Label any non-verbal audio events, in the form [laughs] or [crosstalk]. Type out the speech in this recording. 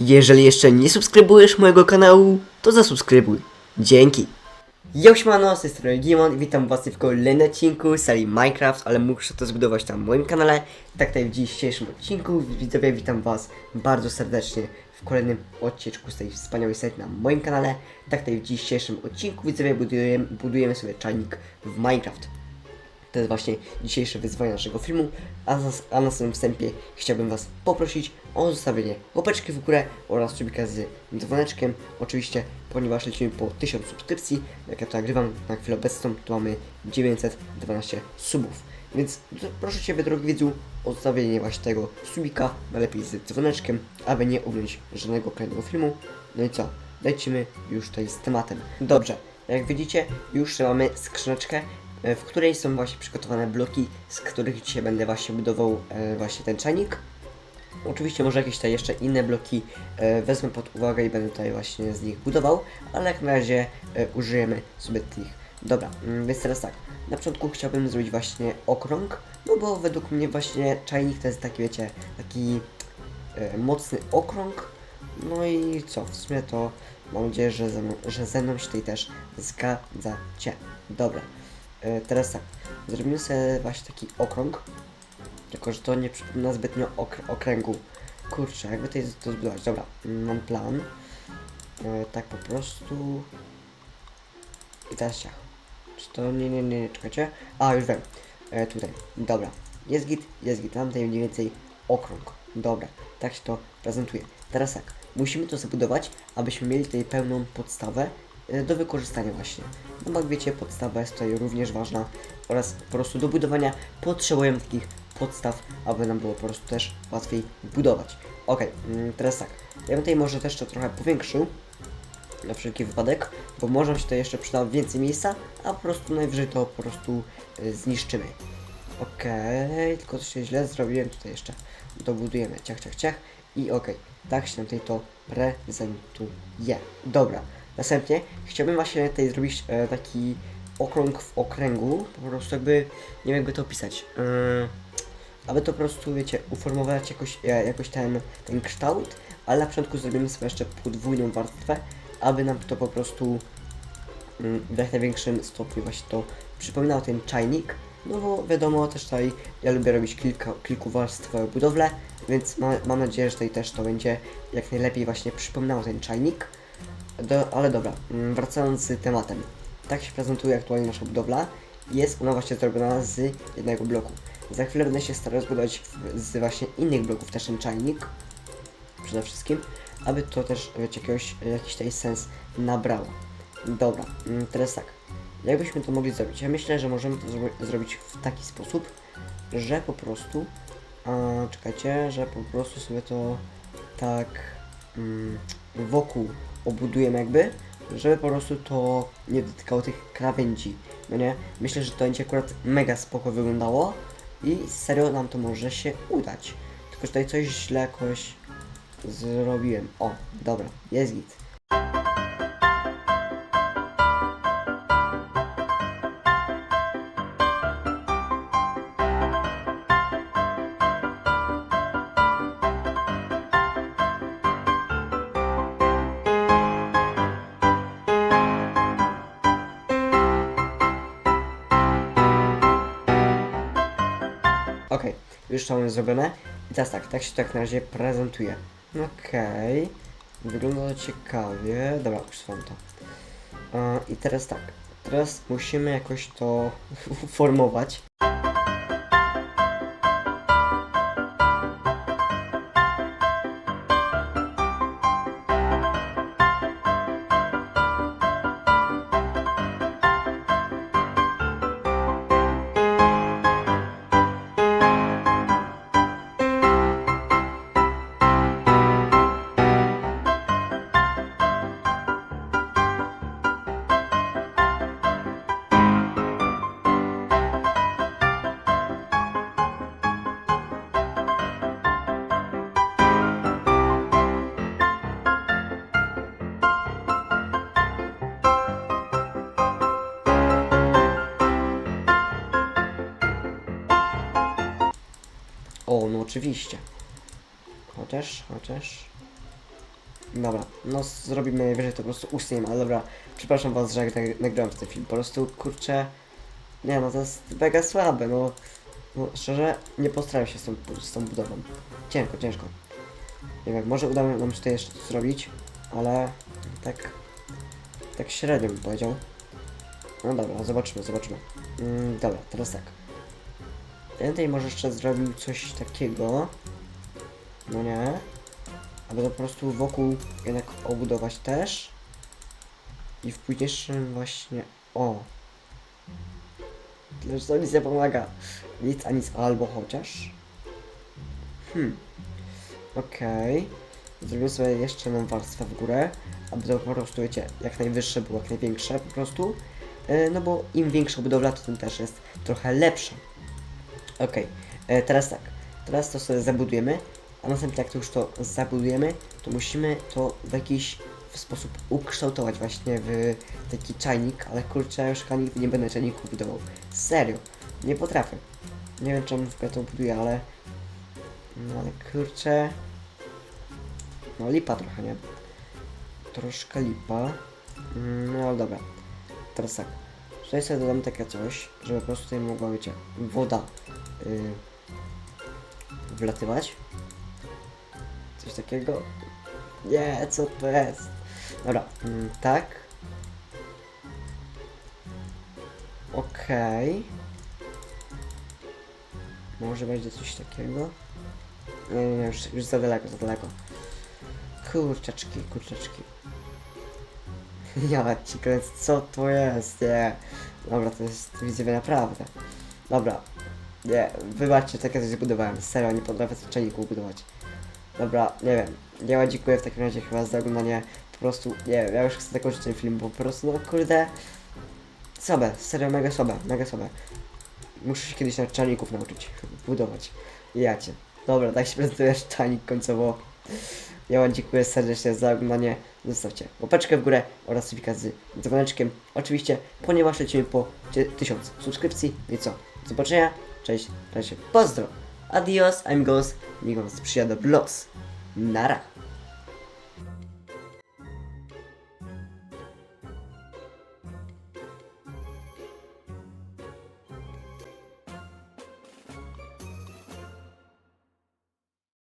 Jeżeli jeszcze nie subskrybujesz mojego kanału, to zasubskrybuj. Dzięki. Yo, siemano, z tej strony Gimon i witam was w kolejnym odcinku serii Minecraft, ale muszę to zbudować na moim kanale. Tak tutaj w dzisiejszym odcinku, widzowie, witam was bardzo serdecznie w kolejnym odcineczku z tej wspaniałej serii na moim kanale. Tak tutaj w dzisiejszym odcinku, widzowie, budujemy, budujemy sobie czajnik w Minecraft. To jest właśnie dzisiejsze wyzwanie naszego filmu, a, zas- a na samym wstępie chciałbym Was poprosić o zostawienie łapeczki w górę oraz subika z dzwoneczkiem. Oczywiście, ponieważ lecimy po 1000 subskrypcji, jak ja to nagrywam na chwilę obecną, to mamy 912 subów. Więc proszę Ciebie, drogi widzu, o zostawienie właśnie tego subika, najlepiej z dzwoneczkiem, aby nie ominąć żadnego kolejnego filmu. No i co? Lecimy już tutaj z tematem. Dobrze, jak widzicie, już mamy skrzyneczkę, w której są właśnie przygotowane bloki, z których dzisiaj będę właśnie budował e, właśnie ten czajnik. Oczywiście może jakieś tutaj jeszcze inne bloki e, wezmę pod uwagę i będę tutaj właśnie z nich budował, ale jak na razie e, użyjemy sobie tych. Dobra, mm, więc teraz tak, na początku chciałbym zrobić właśnie okrąg, no bo według mnie właśnie czajnik to jest taki, wiecie, taki e, mocny okrąg. No i co, w sumie to mam nadzieję, że ze mną, że ze mną się tutaj też zgadzacie. Dobra, e, teraz tak, zrobimy sobie właśnie taki okrąg, tylko że to nie przypomina zbytnio okr okręgu. Kurczę, jakby to, to zbudować. Dobra, mam plan. E, tak po prostu. I teraz ciach. Czy to nie, nie, nie, nie, czekajcie. A, już wiem. E, tutaj. Dobra. Jest git, jest git. Mam tutaj mniej więcej okrąg. Dobra, tak się to prezentuje. Teraz tak. Musimy to zabudować, abyśmy mieli tutaj pełną podstawę e, do wykorzystania właśnie. No jak wiecie, podstawa jest tutaj również ważna oraz po prostu do budowania potrzebujemy takich podstaw, aby nam było po prostu też łatwiej budować. Ok, mm, teraz tak. Ja bym tutaj może też to trochę powiększył na wszelki wypadek, bo może się to jeszcze przyda więcej miejsca, a po prostu najwyżej to po prostu y, zniszczymy. Okej, tylko to się źle zrobiłem, tutaj jeszcze dobudujemy, ciach, ciach, ciach i okej, tak się tutaj to prezentuje. Dobra, następnie chciałbym właśnie tutaj zrobić e, taki okrąg w okręgu, po prostu jakby, nie wiem jakby to opisać, yy, aby to po prostu, wiecie, uformować jakoś, e, jakoś ten, ten kształt, ale na początku zrobimy sobie jeszcze podwójną warstwę, aby nam to po prostu mm, w jak największym stopniu właśnie to przypominało ten czajnik. No bo wiadomo, też tutaj ja lubię robić kilka, kilkuwarstwowe budowle, więc ma, mam nadzieję, że tutaj też to będzie jak najlepiej właśnie przypominało ten czajnik. Do, ale dobra, mm, wracając z tematem. Tak się prezentuje aktualnie nasza budowla. Jest ona właśnie zrobiona z jednego bloku. Za chwilę będę się starał zbudować z właśnie innych bloków też ten czajnik. Przede wszystkim, aby to też wiecie, jakiegoś, jakiś tutaj sens nabrało. Dobra, mm, teraz tak. Jakbyśmy to mogli zrobić? Ja myślę, że możemy to zro zrobić w taki sposób, że po prostu. A, czekajcie, że po prostu sobie to tak mm, wokół obudujemy jakby, żeby po prostu to nie dotykało tych krawędzi. No nie? Myślę, że to będzie akurat mega spoko wyglądało i serio nam to może się udać. Tylko tutaj coś źle jakoś zrobiłem. O, dobra, jest git. Już to mamy zrobione. I teraz tak, tak się tak na razie prezentuje. Okej, wygląda to ciekawie. Dobra, usuwam to. E, I teraz tak, teraz musimy jakoś to [laughs] uformować. Oczywiście. Chociaż, chociaż. Dobra, no zrobimy najwyżej to po prostu ustniemy, ale dobra, przepraszam was, że jak nag- nagrałem ten film, po prostu kurczę, nie no to jest mega słabe, no, no szczerze nie postaram się z tą, z tą budową, ciężko, ciężko, nie wiem, może uda nam się tutaj jeszcze zrobić, ale tak, tak średnio bym powiedział, no dobra, zobaczymy, zobaczymy, mm, dobra, teraz tak, tutaj może jeszcze zrobił coś takiego, no nie, aby to po prostu wokół jednak obudować też. I w późniejszym właśnie... O! Tyle, to nic nie pomaga. Nic a nic, albo chociaż. Hmm. Okej. Zrobimy sobie jeszcze jedną warstwę w górę, aby to po prostu, wiecie, jak najwyższe było, jak największe po prostu. E, no bo im większa budowla, to tym też jest trochę lepsza. Okej, e, teraz tak. Teraz to sobie zabudujemy, a następnie jak to już to zabudujemy, to musimy to w jakiś sposób ukształtować właśnie w taki czajnik, ale kurczę, już nigdy nie będę czajników budował. Serio, nie potrafię. Nie wiem czemu w to buduję, ale... No ale kurczę... No lipa trochę, nie? Troszkę lipa. Mm, No ale dobra. Teraz tak. Tutaj sobie dodam takie coś, żeby po prostu tutaj mogła, wiecie, woda yy, wlatywać. Coś takiego. Nie, co to jest? Dobra, mm, tak. Okej. Może będzie coś takiego. Nie, nie, już, już za daleko, za daleko. Kurczaczki, kurczaczki. [laughs] Ja ci co to jest? Nie. Dobra, to jest widzowie naprawdę. Dobra. Nie, wybaczcie, takie coś zbudowałem. Serio, nie potrafię czajników budować. Dobra, nie wiem. Ja dziękuję w takim razie chyba za oglądanie. Po prostu, nie wiem, ja już chcę zakończyć ten film, bo po prostu, no kurde. Sobe, serio, mega sobe, mega sobe. Muszę się kiedyś na czajników nauczyć budować. Ja cię. Dobra, tak się prezentuje czajnik końcowo. Ja wam dziękuję serdecznie za oglądanie. Zostawcie łapeczkę w górę oraz subika z dzwoneczkiem. Oczywiście, ponieważ lecimy po ty- 1000 subskrypcji. I co? Do zobaczenia. Cześć, cześć, pozdro. Adios, I'm Ghost. Niech wam sprzyja do los. Nara.